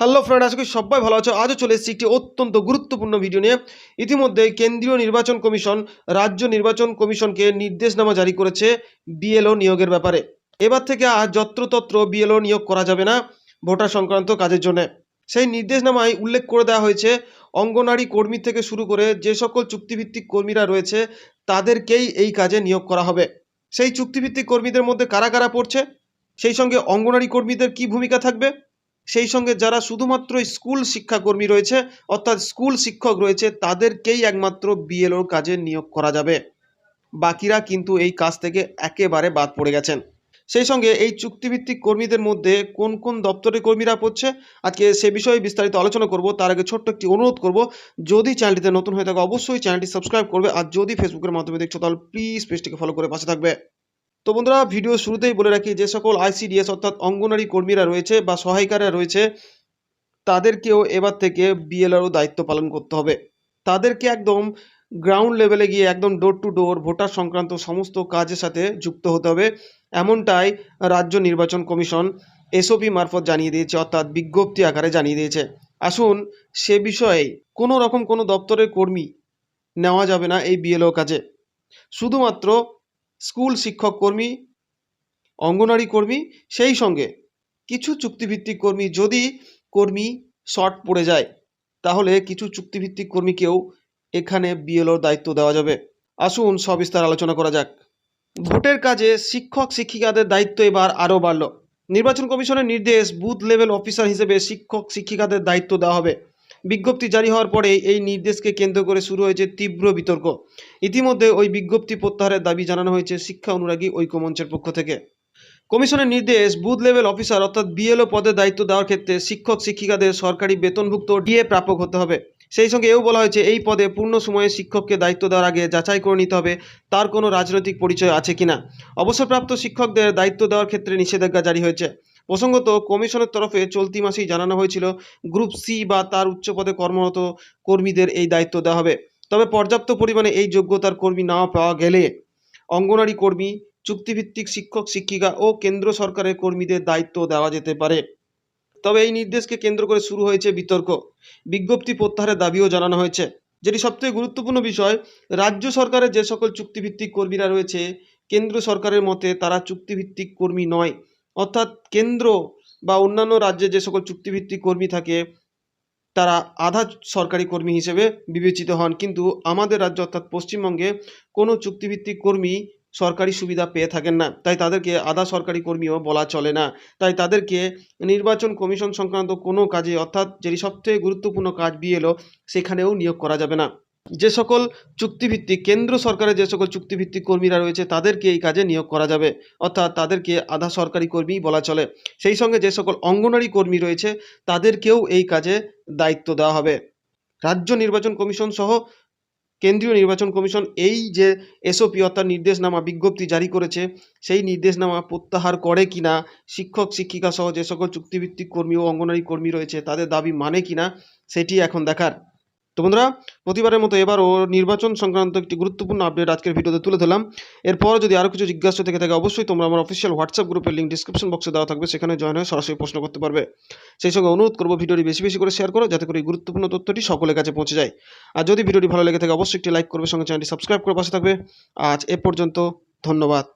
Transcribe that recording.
Hello friend আজকে সবাই ভালো আছো। আজও চলে এসেছি একটি অত্যন্ত গুরুত্বপূর্ণ ভিডিও নিয়ে। ইতিমধ্যে কেন্দ্রীয় নির্বাচন কমিশন, রাজ্য নির্বাচন কমিশনকে নির্দেশনামা জারি করেছে বিএলও নিয়োগের ব্যাপারে। এবার থেকে আর যত্রতত্র বিএলও নিয়োগ করা যাবে না ভোটার সংক্রান্ত কাজের জন্য। সেই নির্দেশনামায় উল্লেখ করে দেওয়া হয়েছে, অঙ্গনারী কর্মী থেকে শুরু করে যে সকল চুক্তিভিত্তিক কর্মীরা রয়েছে, তাদেরকেই এই কাজে নিয়োগ করা হবে। সেই চুক্তিভিত্তিক কর্মীদের মধ্যে কারা কারা পড়ছে? সেই সঙ্গে অঙ্গনারী কর্মীদের কি ভূমিকা থাকবে? সেই সঙ্গে যারা শুধুমাত্র স্কুল শিক্ষাকর্মী রয়েছে, অর্থাৎ স্কুল শিক্ষক রয়েছে, তাদেরকেই একমাত্র বিএলওর কাজে নিয়োগ করা যাবে। বাকিরা কিন্তু এই কাজ থেকে একেবারে বাদ পড়ে গেছেন। সেই সঙ্গে এই চুক্তিভিত্তিক কর্মীদের মধ্যে কোন কোন দপ্তরের কর্মীরা পড়ছে, আজকে সে বিষয়ে বিস্তারিত আলোচনা করব। তার আগে ছোট্ট একটি অনুরোধ করব, যদি চ্যানেলটিতে নতুন হয়ে থাকে, অবশ্যই চ্যানেলটি সাবস্ক্রাইব করবে, আর যদি ফেসবুকের মাধ্যমে দেখছ, তাহলে প্লিজ পেজটিকে ফলো করে পাশে থাকবে। তো বন্ধুরা, ভিডিও শুরুতেই বলে রাখি, যে সকল আইসিডিএস অর্থাৎ অঙ্গনারী কর্মীরা রয়েছে বা সহায়িকারা রয়েছে, তাদেরকেও এবার থেকে বিএলআরও দায়িত্ব পালন করতে হবে। তাদেরকে একদম গ্রাউন্ড লেভেলে গিয়ে একদম ডোর টু ডোর ভোটার সংক্রান্ত সমস্ত কাজের সাথে যুক্ত হতে হবে। এমনটাই রাজ্য নির্বাচন কমিশন এসওপি মারফত জানিয়ে দিয়েছে, অর্থাৎ বিজ্ঞপ্তি আকারে জানিয়ে দিয়েছে। আসুন সে বিষয়ে কোনো রকম কোনো দপ্তরের কর্মী নেওয়া যাবে না এই বিএলও কাজে। শুধুমাত্র স্কুল শিক্ষক কর্মী অঙ্গনারী কর্মী, সেই সঙ্গে কিছু চুক্তিভিত্তিক কর্মী যদি কর্মী শর্ট পড়ে যায়, তাহলে কিছু চুক্তিভিত্তিক কর্মীকেও এখানে বিএলওর দায়িত্ব দেওয়া যাবে। আসুন সবিস্তার আলোচনা করা যাক। ভোটের কাজে শিক্ষক শিক্ষিকাদের দায়িত্ব এবার আরও বাড়ল। নির্বাচন কমিশনের নির্দেশ বুথ লেভেল অফিসার হিসেবে শিক্ষক শিক্ষিকাদের দায়িত্ব দেওয়া হবে। বিজ্ঞপ্তি জারি হওয়ার পরে এই নির্দেশকে কেন্দ্র করে শুরু হয়েছে তীব্র বিতর্ক। ইতিমধ্যে ওই বিজ্ঞপ্তি প্রত্যাহারের দাবি জানানো হয়েছে শিক্ষা অনুরাগী ঐক্যমঞ্চের পক্ষ থেকে। কমিশনের নির্দেশ, বুথ লেভেল অফিসার অর্থাৎ বিএলও পদে দায়িত্ব দেওয়ার ক্ষেত্রে শিক্ষক, শিক্ষিকাদের সরকারি বেতনভুক্ত ডিএ প্রাপক হতে হবে। সেই সঙ্গে এও বলা হয়েছে, এই পদে পূর্ণ সময়ে শিক্ষককে দায়িত্ব দেওয়ার আগে যাচাই করে নিতে হবে, তার কোনো রাজনৈতিক পরিচয় আছে কিনা। অবসরপ্রাপ্ত শিক্ষকদের দায়িত্ব দেওয়ার ক্ষেত্রে নিষেধাজ্ঞা জারি হয়েছে। প্রসঙ্গত, কমিশনের তরফে চলতি মাসেই জানানো হয়েছিল, গ্রুপ সি বা তার উচ্চ পদে কর্মরত কর্মীদের এই দায়িত্ব দেওয়া হবে। তবে পর্যাপ্ত পরিমাণে এই যোগ্যতার কর্মী না পাওয়া গেলে অঙ্গনারী কর্মী, চুক্তিভিত্তিক শিক্ষক, শিক্ষিকা ও কেন্দ্র সরকারের কর্মীদের দায়িত্ব দেওয়া যেতে পারে। তবে এই নির্দেশকে কেন্দ্র করে শুরু হয়েছে বিতর্ক। বিজ্ঞপ্তি প্রত্যাহারের দাবিও জানানো হয়েছে। যেটি সবথেকে গুরুত্বপূর্ণ বিষয়, রাজ্য সরকারের যে সকল চুক্তিভিত্তিক কর্মীরা রয়েছে, কেন্দ্র সরকারের মতে তারা চুক্তিভিত্তিক কর্মী নয়। অর্থাৎ কেন্দ্র বা অন্যান্য রাজ্যে যে সকল চুক্তিভিত্তিক কর্মী থাকে, তারা আধা সরকারি কর্মী হিসেবে বিবেচিত হন। কিন্তু আমাদের রাজ্য অর্থাৎ পশ্চিমবঙ্গে কোনো চুক্তিভিত্তিক কর্মী সরকারি সুবিধা পেয়ে থাকেন না। তাই তাদেরকে আধা সরকারি কর্মীও বলা চলে না। তাই তাদেরকে নির্বাচন কমিশন সংক্রান্ত কোনো কাজে অর্থাৎ যেটি সবথেকে গুরুত্বপূর্ণ কাজ বিএলও, সেখানেও নিয়োগ করা যাবে না। যে সকল চুক্তিভিত্তিক, কেন্দ্র সরকারের যে সকল চুক্তিভিত্তিক কর্মীরা রয়েছে, তাদেরকে এই কাজে নিয়োগ করা যাবে। অর্থাৎ তাদেরকে আধা সরকারি কর্মী বলা চলে। সেই সঙ্গে যে সকল অঙ্গনারী কর্মী রয়েছে, তাদেরকেও এই কাজে দায়িত্ব দেওয়া হবে। রাজ্য নির্বাচন কমিশন সহ কেন্দ্রীয় নির্বাচন কমিশন এই যে এসওপি অর্থাৎ নির্দেশনামা বিজ্ঞপ্তি জারি করেছে, সেই নির্দেশনামা প্রত্যাহার করে কিনা, শিক্ষক, শিক্ষিকা সহ যে সকল চুক্তিভিত্তিক কর্মী ও অঙ্গনারী কর্মী রয়েছে, তাদের দাবি মানে কিনা, সেটি এখন দেখার। তো বন্ধুরা, প্রতিবারের মতো এবারও নির্বাচন সংক্রান্ত একটি গুরুত্বপূর্ণ আপডেট আজকের ভিডিওতে তুলে ধরলাম। এরপর যদি আরও কিছু জিজ্ঞাসা থেকে থাকে, অবশ্যই তোমরা আমার অফিসিয়াল হোয়াটসঅ্যাপ গ্রুপের লিঙ্ক ডিসক্রিপশন বক্সে দেওয়া থাকবে, সেখানে জয়েন হয়ে সরাসরি প্রশ্ন করতে পারবে। সেই সঙ্গে অনুরোধ করব ভিডিওটি বেশি বেশি করে শেয়ার করো, যাতে করে এই গুরুত্বপূর্ণ তথ্যটি সকলের কাছে পৌঁছে যায়। আর যদি ভিডিওটি ভালো লেগে থাকে, অবশ্যই একটি লাইক করবে, সঙ্গে চ্যানেলটি সাবস্ক্রাইব করে পাশে থাকবে। আজ এ পর্যন্ত, ধন্যবাদ।